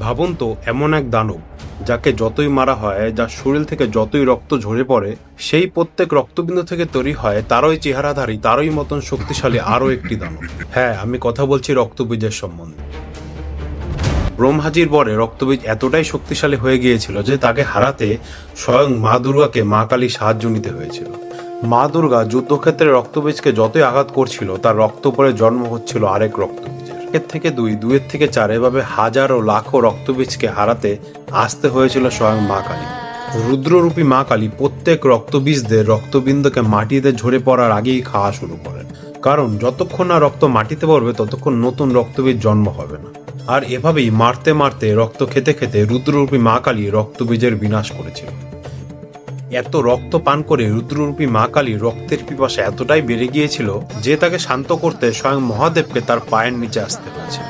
ভাবুন তো, এমন এক দানব, যাকে যতই মারা হয়, যার শরীর থেকে যতই রক্ত ঝরে পড়ে, সেই প্রত্যেক রক্তবিন্দু থেকে তৈরি হয়, তারই চেহারাধারী, তারই মতন শক্তিশালী আরও একটি দানব। হ্যাঁ আমি কথা বলছি রক্তবীজের সম্বন্ধে। ব্রহ্মাজির পরে রক্তবীজ এতটাই শক্তিশালী হয়ে গিয়েছিল যে তাকে হারাতে স্বয়ং মা দুর্গাকে মা কালী সাহায্য নিতে হয়েছিল। মা দুর্গা যুদ্ধক্ষেত্রে রক্তবীজকে যতই আঘাত করছিল, তার রক্ত পরে জন্ম হচ্ছিল আরেক রক্তবীজের এর থেকে দুই দুয়ের থেকে চার এভাবে হাজার ও লাখো রক্তবীজকে হারাতে আসতে হয়েছিল স্বয়ং মা কালী। রুদ্ররূপী মা কালী প্রত্যেক রক্তবীজদের রক্তবিন্দুকে মাটিতে ঝরে পড়ার আগেই খাওয়া শুরু করেন। কারণ যতক্ষণ না রক্ত মাটিতে পড়বে, ততক্ষণ নতুন রক্তবীজ জন্ম হবে না। আর এভাবেই মারতে মারতে রক্ত খেতে খেতে রুদ্ররূপী মা কালী রক্তবীজের বিনাশ করেছিল। এত রক্ত পান করে রুদ্ররূপী মা কালী রক্তের পিপাসা এতটাই বেড়ে গিয়েছিল যে তাকে শান্ত করতে স্বয়ং মহাদেবকে তার পায়ের নিচে আসতে হয়েছে।